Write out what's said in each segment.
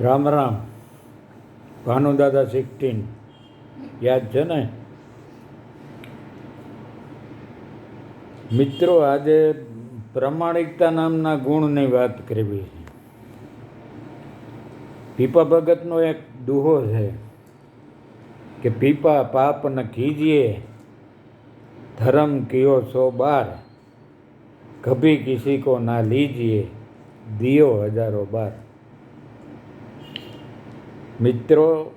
Ram Ram. ભાનુદાદા sixteen યાદ છે ને? મિત્રો, આજે પ્રમાણિકતા નામના ગુણની વાત કરવી છે. પીપા ભગતનો એક દુહો છે કે, પીપા પાપ ન કીજીએ, ધર્મ કિયો સો બાર? કભી કિસી કો ના લીજીએ, દિયો હજારો બાર. મિત્રો,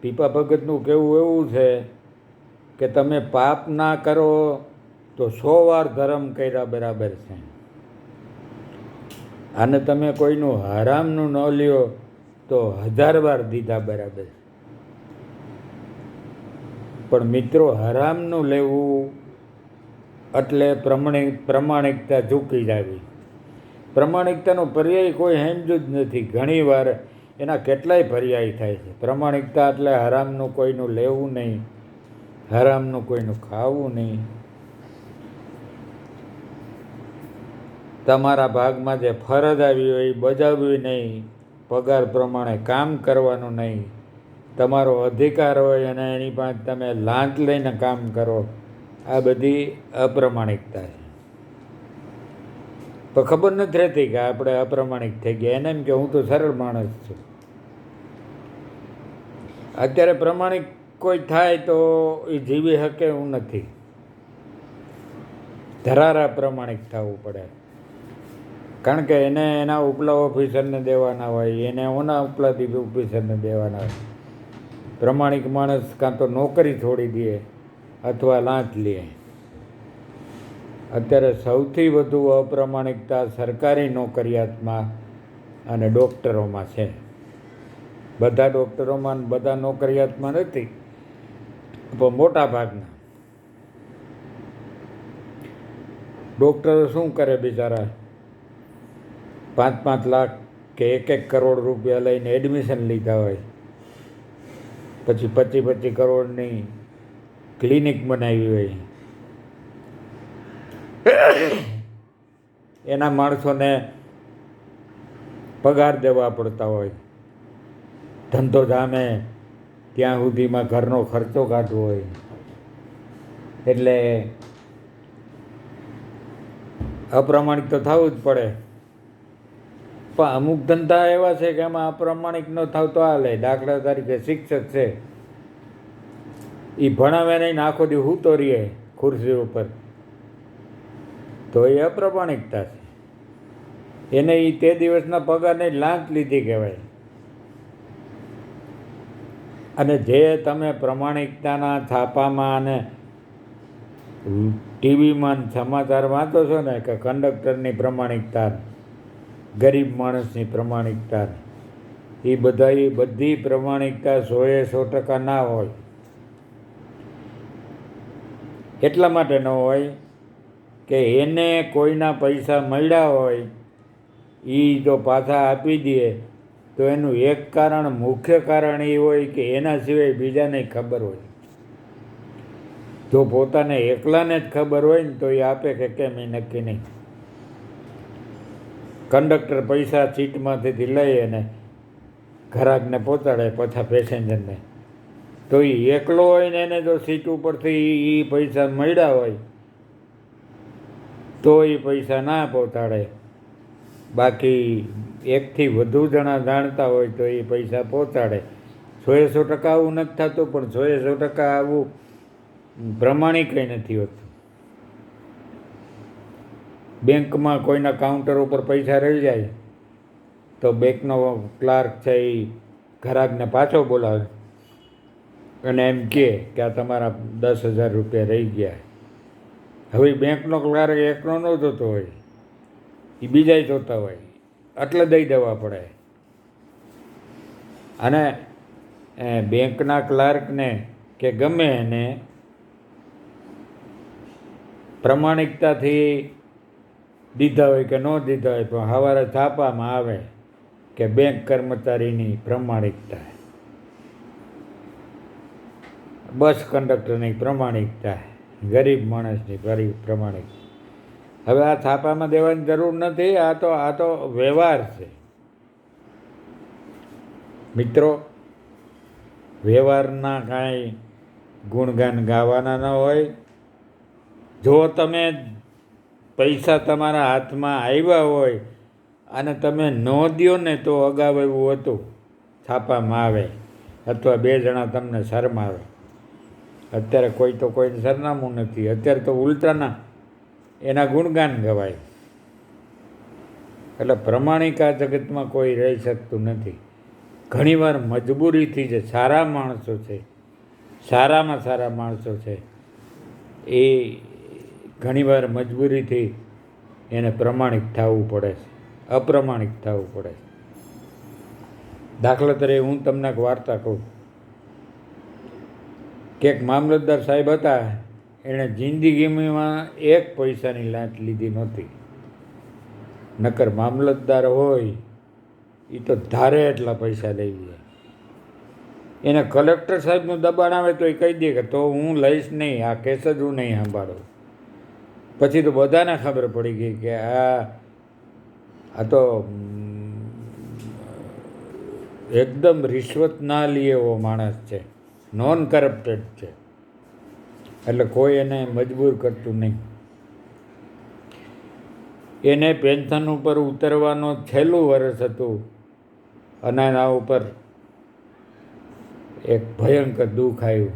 પીપા ભગતનું કહેવું એવું છે કે તમે પાપ ના કરો તો સો વાર ધર્મ કર્યા બરાબર છે. અને તમે કોઈનું હરામનું ન લ્યો તો હજાર વાર દીધા બરાબર પણ મિત્રો, હરામનું લેવું એટલે પ્રમાણિક, પ્રમાણિકતા ઝૂકી જાવી. પ્રમાણિકતાનો પર્યાય કોઈ હેમજુ જ નથી. ઘણીવાર એના કેટલાય પર્યાય થાય છે. પ્રમાણિકતા એટલે હરામનું કોઈનું લેવું નહીં, હરામનું કોઈનું ખાવું નહીં. તમારા ભાગમાં જે ફરજ આવી હોય એ બજાવવી નહીં, પગાર પ્રમાણે કામ કરવાનું નહીં. તમારો અધિકાર હોય અને એની પાસે તમે લાંચ લઈને કામ કરો. આ બધી અપ્રમાણિકતા છે. તો ખબર નથી રહેતી કે આપણે અપ્રમાણિક થઈ ગયા. એને એમ કે હું તો સરળ માણસ છું. અત્યારે પ્રમાણિક કોઈ થાય તો એ જીવી શકે એવું નથી. ધરારા પ્રમાણિક થવું પડે. કારણ કે એને એના ઉપલા ઓફિસરને દેવાના હોય, એને ઓના ઉપલા ઓફિસરને દેવાના હોય. પ્રમાણિક માણસ કાં તો નોકરી છોડી દે અથવા લાંચ લે. અત્યારે સૌથી વધુ અપ્રમાણિકતા સરકારી નોકરિયાતમાં અને ડૉક્ટરોમાં છે. બધા ડૉક્ટરોમાં બધા નોકરિયાતમાં નથી, પણ મોટા ભાગના. ડૉક્ટરો શું કરે બિચારા? પાંચ પાંચ લાખ કે એક એક કરોડ રૂપિયા લઈને એડમિશન લીધા હોય. પછી પચીસ પચીસ કરોડની ક્લિનિક બનાવી હોય. એના માણસોને પગાર દેવા પડતા હોય. ધંધો ધામે ત્યાં સુધીમાં ઘરનો ખર્ચો કાઢવો હોય. એટલે અપ્રમાણિક તો થવું જ પડે. પણ અમુક ધંધા એવા છે કે એમાં અપ્રમાણિક ન થાવ તો હાલે દાખલા તરીકે શિક્ષક છે. એ ભણાવે નહીં આખો દી હૂતો રહીએ ખુરશી ઉપર. તો એ અપ્રમાણિકતા છે. એને એ તે દિવસના પગારને લાંચ લીધી કહેવાય. અને જે તમે પ્રમાણિકતાના છાપામાં અને ટીવીમાં સમાચાર વાંચો છો ને કે કંડક્ટરની પ્રમાણિકતા, ગરીબ માણસની પ્રમાણિકતા એ બધા એ બધી પ્રમાણિકતા સોએ સો ટકા ના હોય. એટલા માટે ન હોય કે એને કોઈના પૈસા મળ્યા હોય એ જો પાછા આપી દે તો એનું એક કારણ, મુખ્ય કારણ એ હોય કે એના સિવાય બીજાને ખબર હોય. જો પોતાને એકલાને જ ખબર હોય ને તો એ આપે કે કેમ એ નક્કી નહીં. કંડક્ટર પૈસા સીટમાંથી લઈ અને ઘરાકને પહોંચાડે પાછા પેસેન્જરને. તો એ એકલો હોય ને એને જો સીટ ઉપરથી એ પૈસા મળ્યા હોય, તો એ પૈસા ના પહોંચાડે બાકી એકથી વધુ જણા જાણતા હોય તો એ પૈસા પહોંચાડે. સોએ સો ટકા આવું નથી થતું, પણ સોએ સો ટકા આવું પ્રમાણિક નથી હોતું. બેંકમાં કોઈના કાઉન્ટર ઉપર પૈસા રહી જાય, તો બેંકનો ક્લાર્ક છે એ ઘરાકને પાછો બોલાવે અને એમ કહે કે આ તમારા દસ હજાર રૂપિયા રહી ગયા. હવે બેંકનો ક્લાર્ક એકનો ન જોતો હોય એ બીજાય જોતા હોય. એટલે દઈ દેવા પડે. અને બેંકના ક્લાર્કને કે ગમે એને પ્રમાણિકતાથી દીધા હોય કે ન દીધા હોય, પણ સવારે છાપામાં આવે કે બેંક કર્મચારીની પ્રમાણિકતા. બસ કંડક્ટરની પ્રમાણિકતા. ગરીબ માણસની ગરીબ પ્રમાણિક હવે આ છાપામાં દેવાની જરૂર નથી, આ તો આ તો વ્યવહાર છે. મિત્રો, વ્યવહારના કાંઈ ગુણગાન ગાવાના ન હોય. જો તમે પૈસા તમારા હાથમાં આવ્યા હોય અને તમે ન દો ને તો અગાઉ એવું હતું છાપામાં આવે અથવા બે જણા તમને શરમાવે. અત્યારે કોઈ તો કોઈને સરનામું નથી. અત્યારે તો ઉલટાના એના ગુણગાન ગવાય. એટલે પ્રમાણિક આ જગતમાં કોઈ રહી શકતું નથી. ઘણીવાર મજબૂરીથી જે સારા માણસો છે, સારામાં સારા માણસો છે, એ ઘણીવાર મજબૂરીથી એને પ્રમાણિક થવું પડે છે, અપ્રમાણિક થવું પડે છે. દાખલા તરીકે હું તમને એક વાર્તા કહું. કે એક મામલતદાર સાહેબ હતા એણે જિંદગીમાં એક પૈસાની લાંચ લીધી નહોતી. નકર મામલતદાર હોય એ તો ધારે એટલા પૈસા લઈ લે એને કલેક્ટર સાહેબનું દબાણ આવે તો એ કહી દે કે તો હું લઈશ નહીં, આ કેસ જ હું નહીં સાંભળું. પછી તો બધાને ખબર પડી ગઈ કે આ આ તો એકદમ રિશ્વત ના લે એવો માણસ છે નોન કરપ્ટેડ છે. એટલે કોઈ એને મજબૂર કરતું નહીં. એને પેન્શન ઉપર ઉતરવાનો છેલ્લું વર્ષ હતું અને એના ઉપર એક ભયંકર દુઃખ આવ્યું.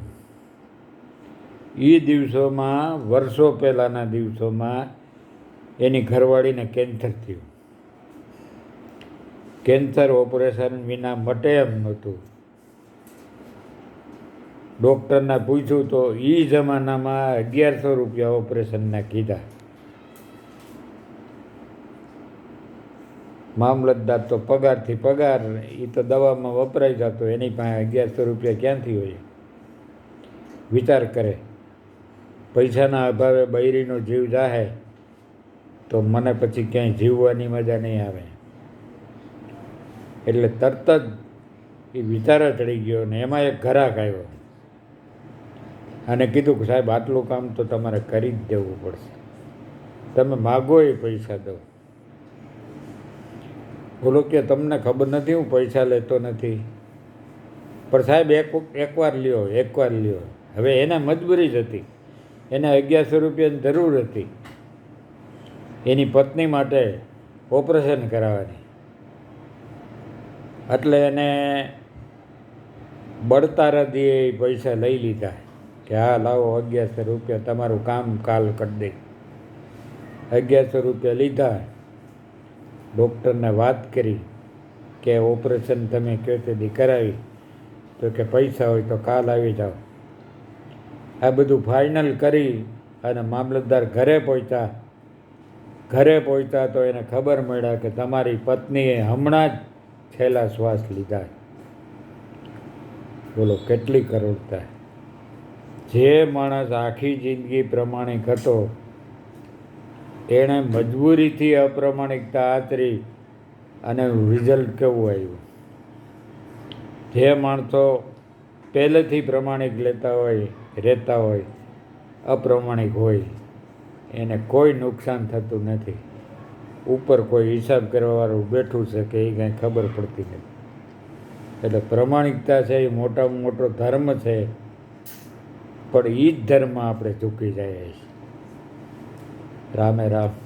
એ દિવસોમાં, વર્ષો પહેલાંના દિવસોમાં એની ઘરવાળીને કેન્સર થયું. કેન્સર ઓપરેશન વિના મટે એમ નહોતું. ડૉક્ટરને પૂછ્યું તો એ જમાનામાં અગિયારસો રૂપિયા ઓપરેશનના કીધા. મામલતદાર તો પગારથી પગાર એ તો દવામાં વપરાઈ જતો, એની પાસે અગિયારસો રૂપિયા ક્યાંથી હોય? વિચાર કરે. પૈસાના અભાવે બૈરીનો જીવ જાહે, તો મને પછી ક્યાંય જીવવાની મજા નહીં આવે. એટલે તરત જ એ વિચાર ચડી ગયો ને એમાં એક ઘરાક આવ્યો. અને કીધું કે સાહેબ, આટલું કામ તો તમારે કરી જ દેવું પડશે. તમે માગો એ પૈસા દો. બોલો કે તમને ખબર નથી, હું પૈસા લેતો નથી. પણ સાહેબ, એક એકવાર લ્યો એકવાર લ્યો. હવે એને મજબૂરી જ હતી. એને અગિયારસો રૂપિયાની જરૂર હતી. એની પત્ની માટે ઓપરેશન કરાવવાની. એટલે એને બળતારા દીએ એ પૈસા લઈ લીધા. કે હા, લાવો અગિયારસો રૂપિયા, તમારું કામ કાલ કરી દે. અગિયારસો રૂપિયા લીધા. ડૉક્ટરને વાત કરી કે ઓપરેશન તમે કહો તેથી કરાવી. તો કે પૈસા હોય તો કાલ આવી જાઓ. આ બધું ફાઇનલ કરી અને મામલતદાર ઘરે પહોંચ્યા. ઘરે પહોંચ્યા તો એને ખબર મળ્યા કે તમારી પત્નીએ હમણાં જ છેલ્લા શ્વાસ લીધા. બોલો, કેટલી કરોડતા? જે માણસ આખી જિંદગી પ્રમાણિક હતો, એણે મજબૂરીથી અપ્રમાણિકતા આચરી અને રિઝલ્ટ કેવું આવ્યું? જે માણસો પહેલેથી પ્રમાણિક લેતા હોય, રહેતા હોય, અપ્રમાણિક હોય, એને કોઈ નુકસાન થતું નથી. ઉપર કોઈ હિસાબ કરવાવાળું બેઠું છે કે એ કાંઈ ખબર પડતી નથી. એટલે પ્રમાણિકતા છે એ મોટામાં મોટો ધર્મ છે. પણ એ જ ધર્મ આપણે ચૂકી જાય છે. રામે રામ